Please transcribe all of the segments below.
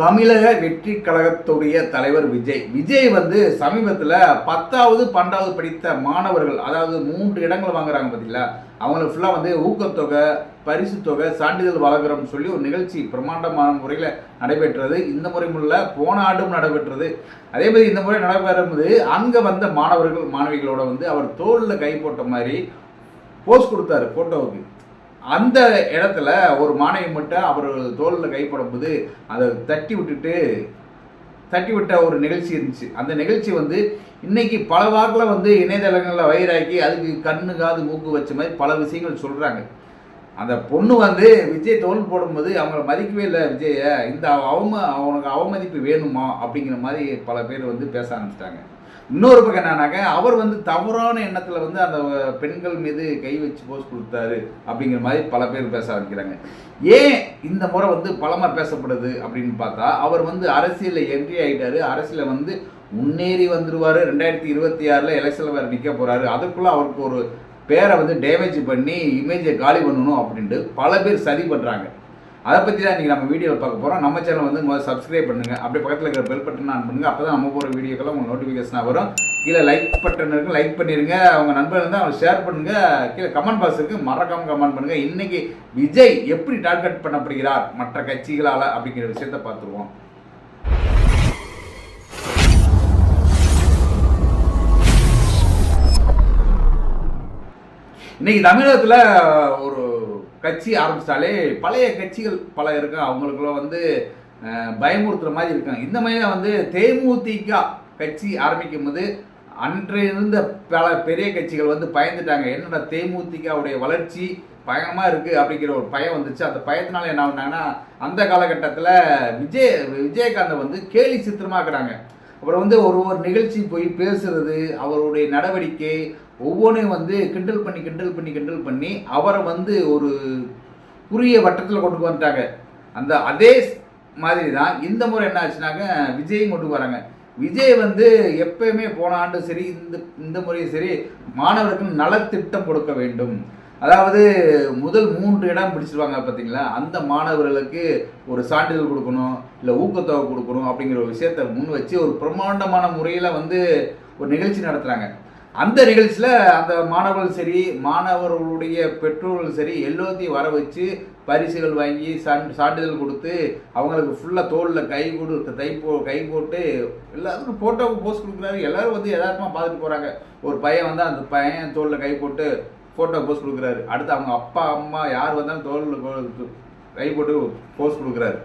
தமிழக வெற்றி கழகத்துடைய தலைவர் விஜய். விஜய் வந்து சமீபத்தில் பத்தாவது பன்னெண்டாவது படித்த மாணவர்கள் அதாவது மூன்று இடங்கள் வாங்குறாங்க பார்த்தீங்களா அவங்களுக்கு ஃபுல்லாக வந்து ஊக்கத்தொகை பரிசு தொகை சான்றிதழ் வழங்குறோம்னு சொல்லி ஒரு நிகழ்ச்சி பிரம்மாண்டமான முறையில் நடைபெற்றது. இந்த முறை முள்ள போன ஆண்டும் நடைபெற்றது. அதே மாதிரி இந்த முறை நடைபெறும்போது அங்கே வந்த மாணவர்கள் மாணவிகளோட வந்து அவர் தோளில் கை போட்ட மாதிரி போஸ்ட் கொடுத்தாரு ஃபோட்டோவுக்கு அந்த இடத்துல ஒரு மாணவி மட்டும் அவர் தோளில் கைப்படும்போது அதை தட்டி விட்டுட்டு தட்டி விட்ட ஒரு நிகழ்ச்சி இருந்துச்சு. அந்த நிகழ்ச்சி வந்து இன்னைக்கு பல வாக்கில் வந்து இணையதளங்களில் வயிறாக்கி அதுக்கு கண்ணு காது மூக்கு வச்ச மாதிரி பல விஷயங்கள் சொல்கிறாங்க அந்த பொண்ணு வந்து விஜய் தோல் போடும்போது அவங்கள மதிக்கவே இல்லை விஜய. இந்த அவம அவனுக்கு அவமதிப்பு வேணுமா? அப்படிங்கிற மாதிரி பல பேர் வந்து பேச ஆரம்பிச்சிட்டாங்க. இன்னொரு பக்கம் என்னன்னாக்க அவர் வந்து தவறான எண்ணத்தில் வந்து அந்த பெண்கள் மீது கை வச்சு போஸ் கொடுத்தாரு அப்படிங்கிற மாதிரி பல பேர் பேச ஆரம்பிக்கிறாங்க. ஏன் இந்த முறை வந்து பலமாக பேசப்படுது அப்படின்னு பார்த்தா அவர் வந்து அரசியலில் என்ட்ரி ஆகிட்டாரு அரசியலில் வந்து முன்னேறி வந்துருவார். ரெண்டாயிரத்தி இருபத்தி ஆறில் எலெக்ஷனில் வேறு நிற்க போகிறாரு அதுக்குள்ளே அவருக்கு ஒரு பேரை வந்து டேமேஜ் பண்ணி இமேஜை காலி பண்ணணும் அப்படின்ட்டு பல பேர் சரி பண்ணுறாங்க அதை பற்றி தான் இன்றைக்கி நம்ம வீடியோவில் பார்க்க போகிறோம் நம்ம சேனல் வந்து முதல்ல சப்ஸ்கிரைப் பண்ணுங்கள் அப்படியே பக்கத்தில் இருக்கிற பெல் பட்டன் ஆன் பண்ணுங்கள் அப்போ தான் நம்ம போகிற வீடியோக்கெல்லாம் உங்களுக்கு நோட்டிஃபிகேஷனாக வரும். கீழே லைக் பட்டன் இருக்கு. லைக் பண்ணிடுங்க அவங்க நண்பர்கள் இருந்தால் அவங்க ஷேர் பண்ணுங்கள் கீழே கமெண்ட் பாக்ஸ் இருக்குது மறக்காமல் கமெண்ட் பண்ணுங்கள் இன்றைக்கி விஜய் எப்படி டார்கெட் பண்ணப்படுகிறார்? மற்ற கட்சிகளால் அப்படிங்கிற விஷயத்தை பார்த்துருவோம். இன்னைக்கு தமிழகத்தில் ஒரு கட்சி ஆரம்பிச்சிட்டாலே பழைய கட்சிகள் பல இருக்கு. அவங்களுக்குள்ள வந்து பயமுறுத்துகிற மாதிரி இருக்காங்க. இந்த மாதிரி தான் வந்து தேமுதிக கட்சி ஆரம்பிக்கும் போது அன்றைய இருந்த பல பெரிய கட்சிகள் வந்து பயந்துட்டாங்க. என்னடா தேமுதிகவுடைய வளர்ச்சி பயங்கரமா இருக்குது அப்படிங்கிற ஒரு பயம் வந்துச்சு. அந்த பயத்தினால என்ன பண்ணாங்கன்னா அந்த காலகட்டத்தில் விஜய் விஜயகாந்தை வந்து கேலி சித்திரமாக்குறாங்க அப்புறம் வந்து ஒரு ஒரு நிகழ்ச்சி போய் பேசுறது அவருடைய நடவடிக்கை ஒவ்வொன்றையும் வந்து கிண்டல் பண்ணி கிண்டல் பண்ணி கிண்டல் பண்ணி அவரை வந்து ஒரு குறுகிய வட்டத்தில் கொண்டு வந்துட்டாங்க. அந்த அதே மாதிரி தான் இந்த முறை என்ன ஆச்சுனாக்க விஜயும் கொண்டு வராங்க. விஜய் வந்து எப்பயுமே போன ஆண்டு சரி இந்த இந்த முறையும் சரி மாணவருக்கு நலத்திட்டம் கொடுக்க வேண்டும். அதாவது முதல் மூன்று இடம் பிடிச்சிருவாங்க பார்த்தீங்களா அந்த மாணவர்களுக்கு ஒரு சான்றிதழ் கொடுக்கணும் இல்லை ஊக்கத்தொகை கொடுக்கணும் அப்படிங்கிற ஒரு விஷயத்தை முன் வச்சு ஒரு பிரம்மாண்டமான முறையில் வந்து ஒரு நிகழ்ச்சி நடத்துகிறாங்க அந்த நிகழ்ச்சியில் அந்த மாணவர்கள் சரி மாணவர்களுடைய பெற்றோர்கள் சரி எல்லாத்தையும் வர வச்சு பரிசுகள் வாங்கி சான் சான்றிதழ் கொடுத்து அவங்களுக்கு ஃபுல்லாக தோளில் கை கொடு கை போ கை போட்டு எல்லாருக்கும் ஃபோட்டோவுக்கு போஸ்ட் கொடுக்குறாரு எல்லாரும் வந்து எதார்த்தமாக பார்த்துட்டு போகிறாங்க ஒரு பையன் வந்து அந்த பையன் தோளில் கை போட்டு ஃபோட்டோ போஸ்ட் கொடுக்குறாரு. அடுத்து அவங்க அப்பா அம்மா யார் வந்தாலும் தோளில் கை போட்டு போஸ் கொடுக்குறாரு.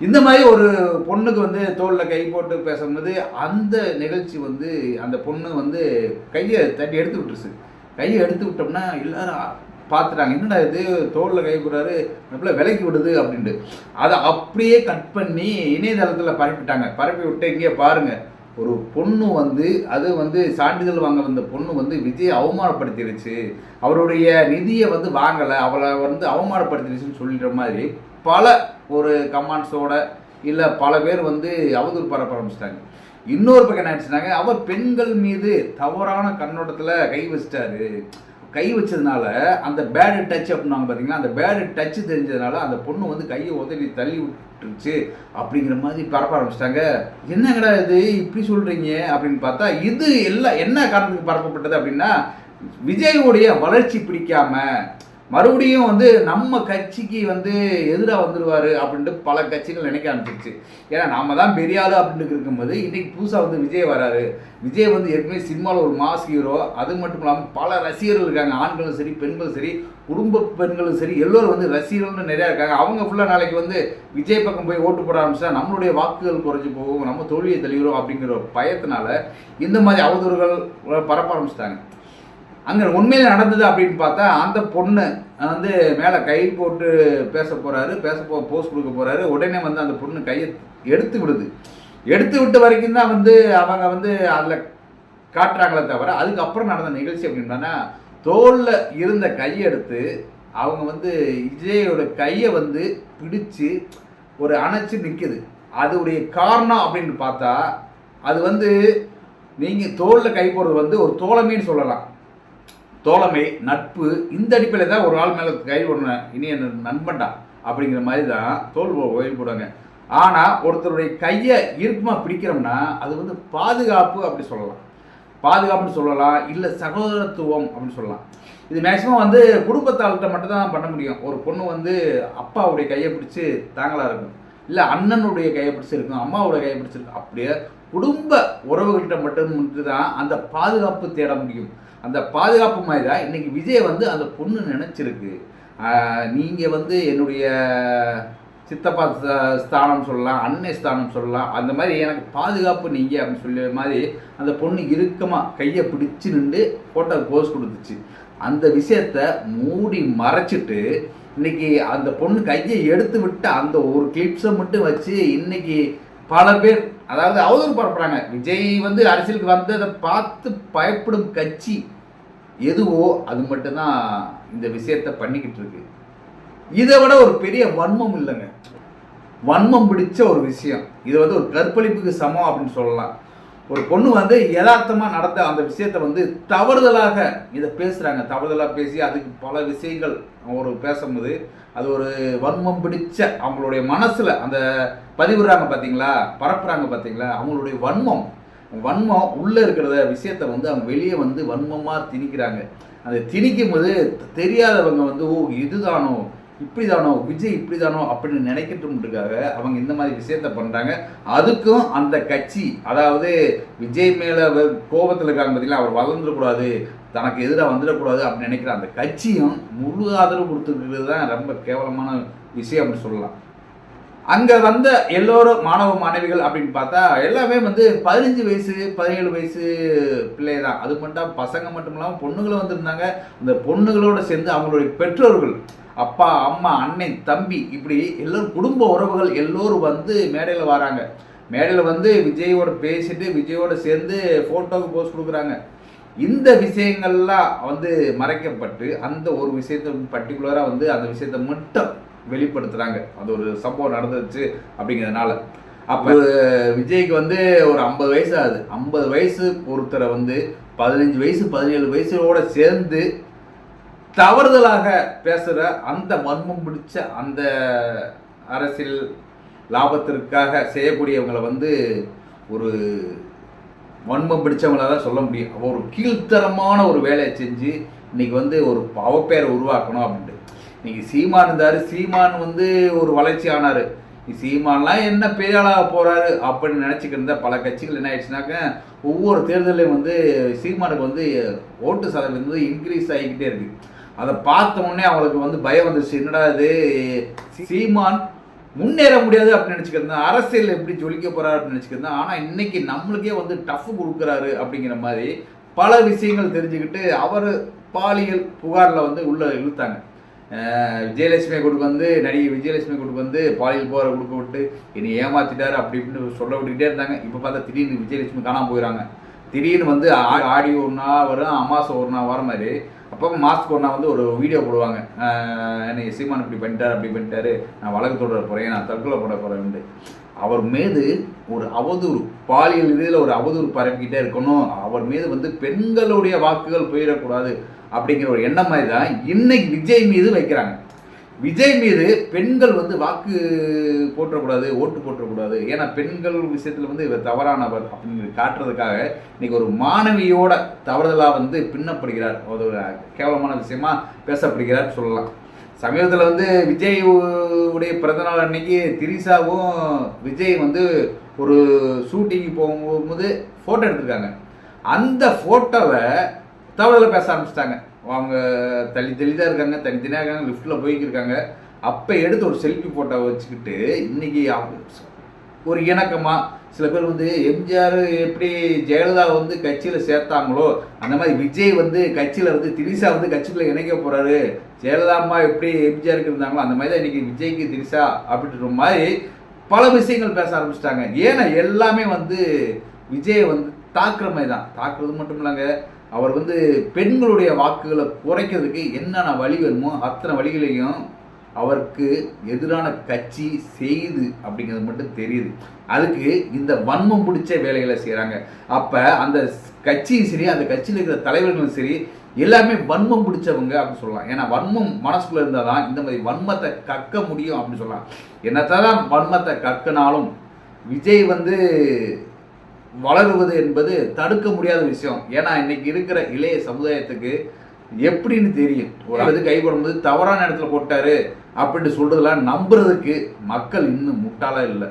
இந்த மாதிரி ஒரு பொண்ணுக்கு வந்து தோளில் கை போட்டு பேசும்போது அந்த நிகழ்ச்சி வந்து அந்த பொண்ணு வந்து கையை தட்டி எடுத்து விட்டுருச்சு. கையை எடுத்து விட்டோம்னா எல்லாரும் பார்த்துட்டாங்க. என்னடா இது? தோளில் கை போடுறாரு. நம்மள விலைக்கு விடுது அப்படின்ட்டு. அதை அப்படியே கட் பண்ணி இணையதளத்தில் பரப்பிட்டாங்க. பரப்பி விட்டு இங்கே பாருங்கள் ஒரு பொண்ணு வந்து அது வந்து சான்றிதழ் வாங்க வந்த பொண்ணு வந்து விஜய் அவமானப்படுத்திருச்சு. அவருடைய நிதியை வந்து வாங்கலை. அவளை வந்து அவமானப்படுத்திருச்சுன்னு சொல்லிடுற மாதிரி பல ஒரு கமாண்ட்ஸோட இல்லை பல பேர் வந்து அவதூறு பரப்ப ஆரம்பிச்சிட்டாங்க. இன்னொரு பக்கம் என்ன ஆச்சுனாங்க அவர் பெண்கள் மீது தவறான கண்ணோட்டத்தில் கை வச்சிட்டாரு. கை வச்சதுனால அந்த பேடு டச் அப்படின்னாங்க பார்த்தீங்கன்னா அந்த பேடு டச் தெரிஞ்சதுனால அந்த பொண்ணு வந்து கையை உதவி தள்ளி விட்டுருச்சு அப்படிங்கிற மாதிரி பரப்ப ஆரம்பிச்சிட்டாங்க. என்னங்கடா இது? இப்படி சொல்கிறீங்க அப்படின்னு பார்த்தா இது எல்லாம் என்ன காரணத்துக்கு பரப்பப்பட்டது அப்படின்னா விஜயோடைய வளர்ச்சி பிடிக்காமல் மறுபடியும் வந்து நம்ம கட்சிக்கு வந்து எதிராக வந்துடுவார் அப்படின்ட்டு பல கட்சிகள் நினைக்க ஆரம்பிச்சிருச்சு. ஏன்னா நாம தான் பெரியாது அப்படின்ட்டு அப்படின்னு இருக்கும்போது இன்றைக்கி புதுசாக வந்து விஜய் வராரு. விஜய் வந்து ஏற்கனவே சினிமாவில் ஒரு மாஸ் ஹீரோ அது மட்டும் இல்லாமல் பல ரசிகர்கள் இருக்காங்க. ஆண்களும் சரி பெண்களும் சரி குடும்ப பெண்களும் சரி எல்லோரும் வந்து ரசிகர்கள்னு நிறையா இருக்காங்க. அவங்க ஃபுல்லாக நாளைக்கு வந்து விஜய் பக்கம் போய் ஓட்டு போட ஆரம்பிச்சா நம்மளுடைய வாக்குகள் குறைஞ்சி போகும். நம்ம தோல்வியை தெளிவிடும் அப்படிங்கிற ஒரு பயத்தினால இந்த மாதிரி அவதூறுகள் பரப்ப ஆரம்பிச்சிட்டாங்க. அங்கே உண்மையில் நடந்தது அப்படின்னு பார்த்தா அந்த பொண்ணு வந்து மேலே கை போட்டு பேச போகிறாரு பேச போ போஸ்ட் கொடுக்க போகிறாரு உடனே வந்து அந்த பொண்ணு கையை எடுத்து விடுது. எடுத்து விட்ட வரைக்கும் தான் வந்து அவங்க வந்து அதில் காட்டுறாங்களே தவிர அதுக்கப்புறம் நடந்த நிகழ்ச்சி அப்படின்னா தோளில் இருந்த கையை எடுத்து அவங்க வந்து விஜயோட கையை வந்து பிடிச்சு ஒரு அணைச்சி நிற்குது அதோடைய காரணம் அப்படின்னு பார்த்தா அது வந்து நீங்கள் தோளில் கை போடுறது வந்து ஒரு தோழமைன்னு சொல்லலாம். தோழமை நட்பு இந்த அடிப்படையில் தான் ஒரு ஆள் மேலே கை ஒன்று இனி என்ன நண்பன்டா அப்படிங்கிற மாதிரி தான் தோல் போ- போடுவாங்க ஆனால் ஒருத்தருடைய கையை இறுக்கமா பிடிக்கிறோம்னா அது வந்து பாதுகாப்பு அப்படி சொல்லலாம். பாதுகாப்புன்னு சொல்லலாம் இல்லை சகோதரத்துவம் அப்படின்னு சொல்லலாம். இது மேக்ஸிமம் வந்து குடும்பத்தாள்கிட்ட மட்டும் தான் பண்ண முடியும். ஒரு பொண்ணு வந்து அப்பாவுடைய கையை பிடிச்சி தாங்களாக இருக்கும் இல்லை அண்ணனுடைய கையை பிடிச்சிருக்கும் அம்மாவுடைய கையை பிடிச்சிருக்கும் அப்படியே குடும்ப உறவுகள்கிட்ட மட்டும் மட்டும் தான் அந்த பாதுகாப்பு தேட முடியும். அந்த பாதுகாப்பு மாதிரி தான் இன்றைக்கி விஜய் வந்து அந்த பொண்ணு நினச்சிருக்கு. நீங்கள் வந்து என்னுடைய சித்தப்பா ஸ்தானம் சொல்லலாம் அன்னை ஸ்தானம் சொல்லலாம். அந்த மாதிரி எனக்கு பாதுகாப்பு நீங்கள் அப்படின்னு சொல்லி மாதிரி அந்த பொண்ணு இறுக்கமாக கையை பிடிச்சு நின்று ஃபோட்டோ போஸ் கொடுத்துச்சு. அந்த விஷயத்த மூடி மறைச்சிட்டு இன்னைக்கு அந்த பொண்ணு கையை எடுத்து விட்டு அந்த ஒரு கிளிப்ஸை மட்டும் வச்சு இன்னைக்கு பல பேர் அதாவது அவதூறு பரப்புறாங்க. விஜய் வந்து அரசியலுக்கு வந்ததை பார்த்து பயப்படும் கட்சி எதுவோ அது மட்டும்தான் இந்த விஷயத்த பண்ணிக்கிட்டு இருக்கு. இதை விட ஒரு பெரிய வன்மம் இல்லைங்க. வன்மம் பிடிச்ச ஒரு விஷயம். இது வந்து ஒரு கற்பழிப்புக்கு சமம் அப்படின்னு சொல்லலாம். ஒரு பொண்ணு வந்து யதார்த்தமா நடந்த அந்த விஷயத்த வந்து தவறுதலாக இதை பேசுறாங்க. தவறுதலாக பேசி அதுக்கு பல விஷயங்கள் ஒரு பேசும்போது அது ஒரு வன்மம் பிடிச்ச அவங்களுடைய மனசுல அந்த பதிவிடுறாங்க பாத்தீங்களா? பரப்புறாங்க பாத்தீங்களா? அவங்களுடைய வன்மம். வன்மம் உள்ள இருக்கிறத விஷயத்த வந்து அவங்க வெளியே வந்து வன்மமா திணிக்கிறாங்க. அதை திணிக்கும் போது தெரியாதவங்க வந்து ஓ இதுதானோ? இப்படி தானோ விஜய் இப்படி தானோ அப்படின்னு நினைக்கட்டும்ன்றதுக்காக அவங்க இந்த மாதிரி விஷயத்த பண்ணுறாங்க அதுக்கும் அந்த கட்சி அதாவது விஜய் மேலே கோபத்தில் இருக்காங்க பார்த்தீங்களா அவர் வளர்ந்துடக்கூடாது தனக்கு எதிராக வந்துடக்கூடாது அப்படின்னு நினைக்கிற அந்த கட்சியும் முழு ஆதரவு கொடுத்துருக்கிறது தான் ரொம்ப கேவலமான விஷயம் அப்படின்னு சொல்லலாம். அங்கே வந்த எல்லோரும் மாணவ மாணவிகள் அப்படின்னு பார்த்தா எல்லாமே வந்து பதினஞ்சு வயசு பதினேழு வயசு பிள்ளை தான் அது மட்டும் பசங்க மட்டும் இல்லாமல் பொண்ணுங்களும் வந்திருந்தாங்க. அந்த பொண்ணுகளோடு சேர்ந்து அவங்களுடைய பெற்றோர்கள் அப்பா அம்மா அண்ணன் தம்பி இப்படி எல்லோரும் குடும்ப உறவுகள் எல்லோரும் வந்து மேடையில் வராங்க. மேடையில் வந்து விஜயோட பேசிட்டு விஜயோட சேர்ந்து ஃபோட்டோவுக்கு போஸ்ட் கொடுக்குறாங்க. இந்த விஷயங்கள்லாம் வந்து மறைக்கப்பட்டு அந்த ஒரு விஷயத்தை பர்டிகுலராக வந்து அந்த விஷயத்தை மட்டும் வெளிப்படுத்துகிறாங்க அது ஒரு சம்பவம் நடந்துச்சு அப்படிங்கிறதுனால. அப்போ விஜய்க்கு வந்து ஒரு ஐம்பது வயசு ஆகுது. ஐம்பது வயசு ஒருத்தரை வந்து பதினஞ்சு வயசு பதினேழு வயசோட சேர்ந்து தவறுதலாக பேசுகிற அந்த மர்மம் பிடிச்ச அந்த அரசியல் லாபத்திற்காக செய்யக்கூடியவங்களை வந்து ஒரு மர்மம் பிடிச்சவங்கள தான் சொல்ல முடியும். ஒரு கீழ்த்தரமான ஒரு வேலையை செஞ்சு இன்னைக்கு வந்து ஒரு அவப்பேரை உருவாக்கணும் அப்படின்ட்டு. இன்னைக்கு சீமான் இருந்தார் சீமான் வந்து ஒரு வளர்ச்சி ஆனார். சீமான்லாம் என்ன பெரிய ஆளாக போகிறாரு அப்படின்னு நினச்சிக்கிட்டு இருந்த பல கட்சிகள் என்ன ஆயிடுச்சுனாக்க ஒவ்வொரு தேர்தலையும் வந்து சீமானுக்கு வந்து ஓட்டு சதவீதம் வந்து இன்க்ரீஸ் ஆகிக்கிட்டே இருக்குது அதை பார்த்த உடனே அவங்களுக்கு வந்து பயம் வந்துருச்சு. என்னடா இது? சீமான் முன்னேற முடியாது அப்படின்னு நினச்சிக்கிட்டு அரசியல் எப்படி ஜொலிக்க போறாரு அப்படின்னு நினச்சிக்கிட்டு ஆனால் இன்னைக்கு நம்மளுக்கே வந்து டஃப் கொடுக்குறாரு அப்படிங்கிற மாதிரி பல விஷயங்கள் தெரிஞ்சுக்கிட்டு அவர் பாலியல் புகாரில் வந்து உள்ள இழுத்தாங்க. விஜயலட்சுமியை விஜயலட்சுமி கொடுக்க வந்து நடிகை விஜயலட்சுமி கொடுக்க வந்து பாலியல் புகாரை கொடுக்க விட்டு என்னை ஏமாத்திட்டாரு அப்படி இப்படின்னு சொல்ல விட்டுக்கிட்டே இருந்தாங்க. இப்போ பார்த்தா திடீர்னு விஜயலட்சுமி காணாமல் போயிடறாங்க. திடீர்னு வந்து ஆ- ஆடி ஒரு நாள் வரும் அமாசை ஒரு நாள் வர மாதிரி அப்போ மாஸ்க் ஒன்றா வந்து ஒரு வீடியோ போடுவாங்க. என்ன என்னை சீமான் இப்படி பண்ணிட்டார் அப்படி பண்ணிட்டாரு நான் வழக்கு தொடர போகிறேன் நான் தற்கொலை போட போகிறேன் அவர் மீது ஒரு அவதூறு பாலியல் இதில் ஒரு அவதூறு பரப்பிக்கிட்டே இருக்கணும். அவர் மீது வந்து பெண்களுடைய வாக்குகள் போயிடக்கூடாது அப்படிங்கிற ஒரு எண்ணம் மாதிரி தான் இன்னைக்கு விஜய் மீது வைக்கிறாங்க. விஜய் மீது பெண்கள் வந்து வாக்கு போற்றக்கூடாது ஓட்டு போற்றக்கூடாது. ஏன்னா பெண்கள் விஷயத்தில் வந்து இவர் தவறானவர் அப்படின்னு காட்டுறதுக்காக இன்னைக்கு ஒரு மாணவியோட தவறுதலாக வந்து பின்னப்படுகிறார். அது ஒரு கேவலமான விஷயமா பேசப்படுகிறார் சொல்லலாம். சமீபத்தில் வந்து விஜய் உடைய பிறந்தநாள் அன்னைக்கு திரிசாவும் விஜய் வந்து ஒரு ஷூட்டிங் போகும்போது ஃபோட்டோ எடுத்திருக்காங்க. அந்த ஃபோட்டோவை தவறுதலாக பேச ஆரம்பிச்சிட்டாங்க. அவங்க தள்ளி தள்ளி தான் இருக்காங்க தனித்தனியாக இருக்காங்க லிஃப்ட்டில் போய்க்கிருக்காங்க. அப்போ எடுத்து ஒரு செல்ஃபி ஃபோட்டோ வச்சுக்கிட்டு இன்னைக்கு ஒரு இணக்கமாக சில பேர் வந்து எம்ஜிஆர் எப்படி ஜெயலலிதா வந்து கட்சியில் சேர்த்தாங்களோ அந்த மாதிரி விஜய் வந்து கட்சியில் வந்து திரிசா வந்து கட்சிக்குள்ளே இணைக்க போகிறாரு ஜெயலலிதா அம்மா எப்படி எம்ஜிஆருக்கு இருந்தாங்களோ அந்த மாதிரி தான் இன்றைக்கி விஜய்க்கு திரிசா அப்படின்ற மாதிரி பல விஷயங்கள் பேச ஆரம்பிச்சிட்டாங்க. ஏன்னா எல்லாமே வந்து விஜய் வந்து தாக்குற மாதிரி தான். தாக்குறது மட்டும் இல்லைங்க. அவர் வந்து பெண்களுடைய வாக்குகளை குறைக்கிறதுக்கு என்னென்ன வழி வேணுமோ அத்தனை வழிகளையும் அவருக்கு எதிரான கட்சி செய்யுது அப்படிங்கிறது மட்டும் தெரியுது. அதுக்கு இந்த வன்மம் பிடிச்ச வேலைகளை செய்கிறாங்க அப்போ அந்த கட்சியும் சரி அந்த கட்சியில் இருக்கிற தலைவர்களும் சரி எல்லாமே வன்மம் பிடிச்சவங்க அப்படின்னு சொல்லலாம். ஏன்னா வன்மம் மனசுக்குள்ள இருந்தால் தான் இந்த மாதிரி வன்மத்தை கக்க முடியும் அப்படின்னு சொல்லலாம். என்னத்தான் வன்மத்தை கக்கினாலும் விஜய் வந்து வளருவது என்பது தடுக்க முடியாத விஷயம். ஏன்னா இன்னைக்கு இருக்கிற இளைய சமுதாயத்துக்கு எப்படின்னு தெரியும். ஒரு அது கைப்படும்போது தவறான இடத்துல போட்டாரு அப்படின்னு சொல்றதெல்லாம் நம்புறதுக்கு மக்கள் இன்னும் முட்டாளா இல்லை.